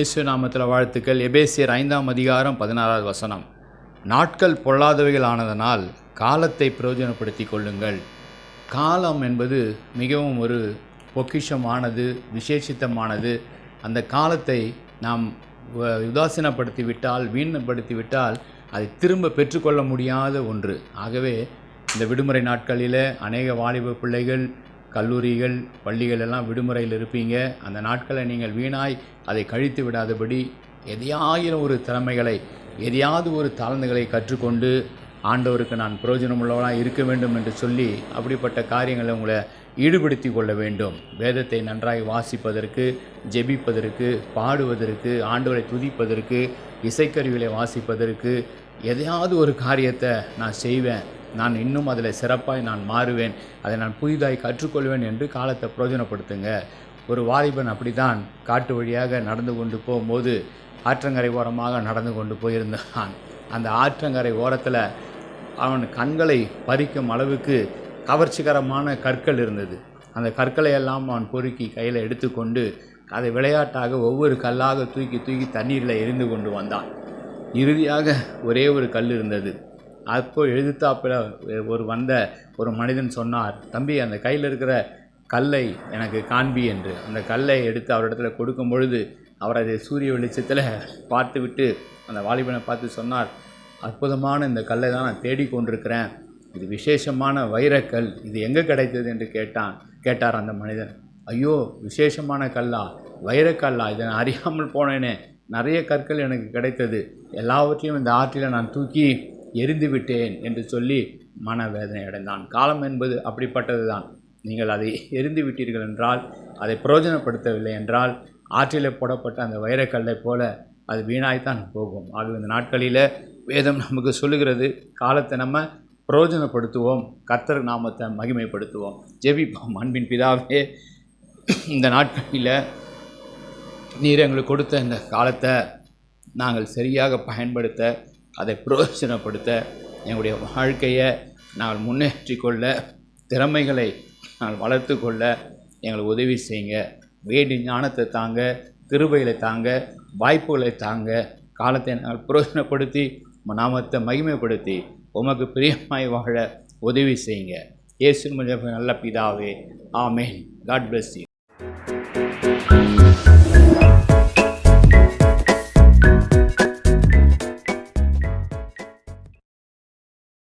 இயேசு நாமத்தில் வாழ்த்துக்கள். எபேசியர் ஐந்தாம் அதிகாரம் பதினாறாவது வசனம். நாட்கள் பொல்லாதவைகள் ஆனதனால் காலத்தை பிரயோஜனப்படுத்தி கொள்ளுங்கள். காலம் என்பது மிகவும் ஒரு பொக்கிஷமானது விசேஷித்தமானது. அந்த காலத்தை நாம் உதாசீனப்படுத்தி விட்டால் வீணப்படுத்தி விட்டால் அதை திரும்ப பெற்றுக்கொள்ள முடியாத ஒன்று. ஆகவே இந்த விடுமுறை நாட்களில் அநேக வாலிப பிள்ளைகள் கல்லூரிகள் பள்ளிகள் எல்லாம் விடுமுறையில் இருப்பீங்க. அந்த நாட்களை நீங்கள் வீணாய் அதை கழித்து விடாதபடி எதையாயிரம் ஒரு திறமைகளை எதையாவது ஒரு தாழ்ந்துகளை கற்றுக்கொண்டு ஆண்டவருக்கு நான் பிரயோஜனமுள்ளவனாக இருக்க வேண்டும் என்று சொல்லி அப்படிப்பட்ட காரியங்களை உங்களை ஈடுபடுத்தி கொள்ள வேண்டும். வேதத்தை நன்றாய் வாசிப்பதற்கு ஜெபிப்பதற்கு பாடுவதற்கு ஆண்டவரை துதிப்பதற்கு இசைக்கருவிகளை வாசிப்பதற்கு எதையாவது ஒரு காரியத்தை நான் செய்வேன். நான் இன்னும் அதில் சிறப்பாய் நான் மாறுவேன் அதை நான் புதிதாய் கற்றுக்கொள்வேன் என்று காலத்தை பிரயோஜனப்படுத்துங்க. ஒரு வாலிபன் அப்படித்தான் காட்டு வழியாக நடந்து கொண்டு போகும்போது ஆற்றங்கரை ஓரமாக நடந்து கொண்டு போயிருந்தான். அந்த ஆற்றங்கரை ஓரத்தில் அவன் கண்களை பறிக்கும் அளவுக்கு கவர்ச்சிகரமான கற்கள் இருந்தது. அந்த கற்களை எல்லாம் அவன் பொறுக்கி கையில் எடுத்துக்கொண்டு அதை விளையாட்டாக ஒவ்வொரு கல்லாக தூக்கி தூக்கி தண்ணீரில் எரிந்து கொண்டு வந்தான். இறுதியாக ஒரே ஒரு கல் இருந்தது. அப்போ எழுத்தாப்பில் ஒரு வந்த ஒரு மனிதன் சொன்னார் தம்பி அந்த கையில் இருக்கிற கல்லை எனக்கு காண்பி என்று. அந்த கல்லை எடுத்து அவரிடத்துல கொடுக்கும் பொழுது அவர் அதை சூரிய வெளிச்சத்தில் பார்த்துவிட்டு அந்த வாலிபனை பார்த்து சொன்னார் அற்புதமான இந்த கல்லை தான் நான் தேடிக்கொண்டிருக்கிறேன் இது விசேஷமான வைரக்கல் இது எங்கே கிடைத்தது? என்று கேட்டான் கேட்டார் அந்த மனிதன். ஐயோ விசேஷமான கல்லா? வைரக்கல்லா இதை நான் அறியாமல் போனேனே. நிறைய கற்கள் எனக்கு கிடைத்தது. எல்லாவற்றையும் இந்த ஆற்றில் நான் தூக்கி எரிந்து விட்டேன் என்று சொல்லி மனவேதனை அடைந்தான் காலம் என்பது அப்படிப்பட்டது தான் நீங்கள் அதை எரிந்து விட்டீர்கள் என்றால் அதை பிரயோஜனப்படுத்தவில்லை என்றால் ஆற்றிலே போடப்பட்ட அந்த வைரக்கல்லை போல அது வீணாய்த்தான் போகும். ஆகவே இந்த நாட்களில் வேதம் நமக்கு சொல்லுகிறது காலத்தை நம்ம பிரயோஜனப்படுத்துவோம் கர்த்தர் நாமத்தை மகிமைப்படுத்துவோம். ஜெபிப்போம். அன்பின் பிதாவே இந்த நாட்களில் நீர் எங்களுக்கு கொடுத்த இந்த காலத்தை நாங்கள் சரியாக பயன்படுத்த அதை பிரயோஜனப்படுத்த எங்களுடைய வாழ்க்கையை நாங்கள் முன்னேற்றி கொள்ள திறமைகளை நாங்கள் வளர்த்து கொள்ள எங்களுக்கு உதவி செய்யுங்க. வேண்டி ஞானத்தை தாங்க கிருபைகளை தாங்க வாய்ப்புகளை தாங்க காலத்தை நாங்கள் பிரயோஜனப்படுத்தி நாமத்தை மகிமைப்படுத்தி உமக்கு பிரியமாய் வாழ உதவி செய்யுங்க. இயேசு நல்ல பிதாவே ஆமேன். God bless you